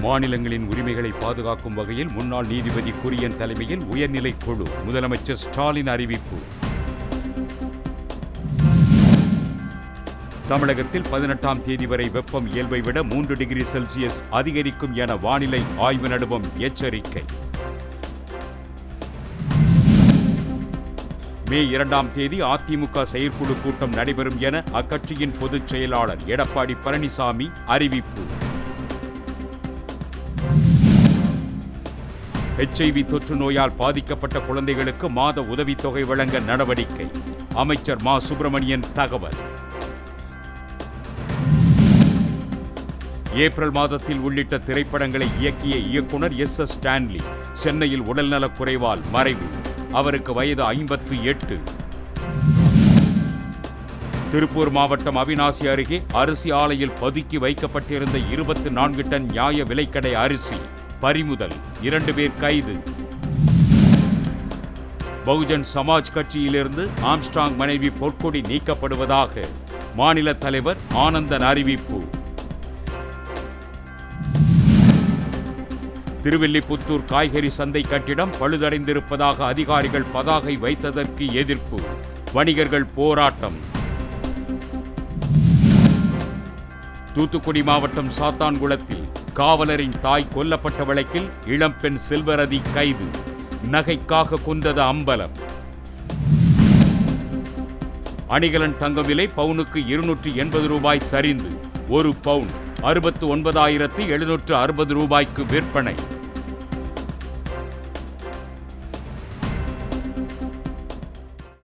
மாநிலங்களின் உரிமைகளை பாதுகாக்கும் வகையில் முன்னாள் நீதிபதி குரியன் தலைமையில் உயர்நிலை குழு முதலமைச்சர் ஸ்டாலின் அறிவிப்பு. தமிழகத்தில் பதினெட்டாம் தேதி வரை வெப்பம் இயல்பை விட மூன்று டிகிரி செல்சியஸ் அதிகரிக்கும் என வானிலை ஆய்வு நடுவம் எச்சரிக்கை. மே இரண்டாம் தேதி அதிமுக செயற்குழு கூட்டம் நடைபெறும் என அக்கட்சியின் பொதுச் செயலாளர் எடப்பாடி பழனிசாமி அறிவிப்பு. எச்ஐவி தொற்று நோயால் பாதிக்கப்பட்ட குழந்தைகளுக்கு மாத உதவித்தொகை வழங்க நடவடிக்கை. அமைச்சர் மா. சுப்பிரமணியன் தகவல். ஏப்ரல் மாதத்தில் உள்ளிட்ட திரைப்படங்களை இயக்கிய இயக்குனர் எஸ். எஸ். ஸ்டான்லி சென்னையில் உடல்நலக் குறைவால் மறைவு. அவருக்கு வயது ஐம்பத்து எட்டு. திருப்பூர் மாவட்டம் அவினாசி அருகே அரிசி ஆலையில் பதுக்கி வைக்கப்பட்டிருந்த இருபத்தி நான்கு டன் நியாய விலைக்கடை அரிசி பறிமுதல். இரண்டு பேர் கைது. பகுஜன் சமாஜ் கட்சியிலிருந்து ஆம்ஸ்டாங் மனைவி பொற்கொடி நீக்கப்படுவதாக மாநில தலைவர் ஆனந்தன் அறிவிப்பு. திருவில்லிபுத்தூர் காய்கறி சந்தை கட்டிடம் பழுதடைந்திருப்பதாக அதிகாரிகள் பதாகை வைத்ததற்கு எதிர்ப்பு. வணிகர்கள் போராட்டம். தூத்துக்குடி மாவட்டம் சாத்தான்குளத்தில் காவலரின் தாய் கொல்லப்பட்ட வழக்கில் இளம்பெண் செல்வரதி கைது. நகைக்காக கொண்டது அம்பலம். அணிகலன் தங்க விலை பவுனுக்கு இருநூற்றி எண்பது ரூபாய் சரிந்து ஒரு பவுன் அறுபத்து ஒன்பதாயிரத்து எழுநூற்று அறுபது ரூபாய்க்கு விற்பனை.